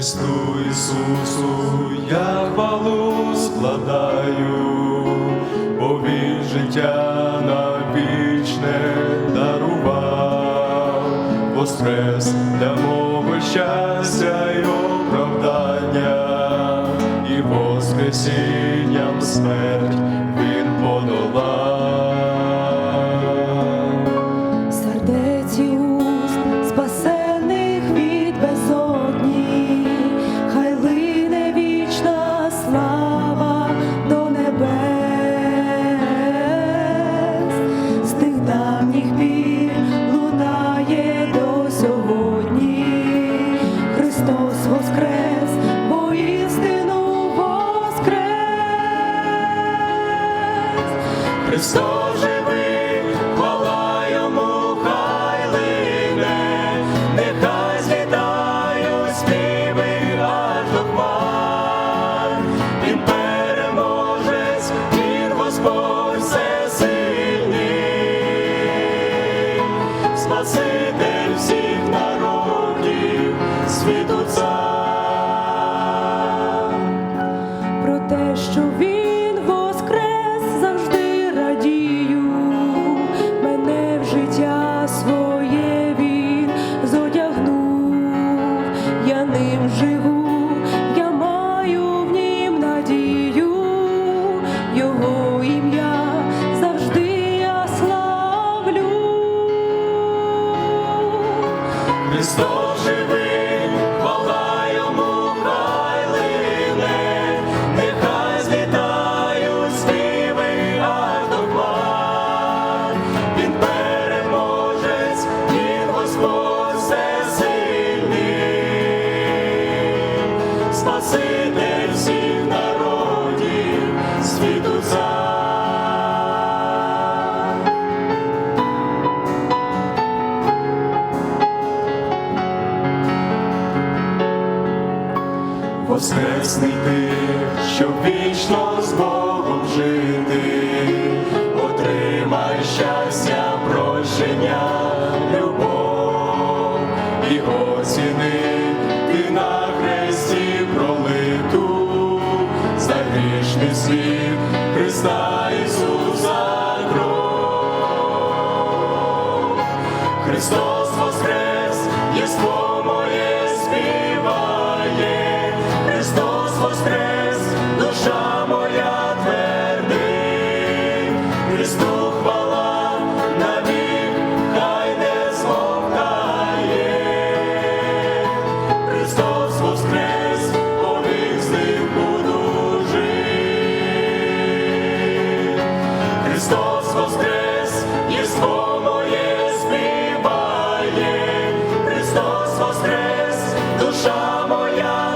Христу Ісусу я хвалу складаю, бо він життя на вічне дарував, воскрес для мого щастя й оправдання, і воскресінням смерть він подолав. Спаситель всіх народів, світу цар. Воскресний ти, щоб вічно з Богом жити, отримай щастя, прощення, любов і оціни ти на хресті пролиту, за грішний світ Христа Ісуса кров. Душа моя твердить, Христу хвала навік, хай не змовкає. Христос воскрес, повік з. Христос воскрес, єство моє співає, Христос воскрес, душа моя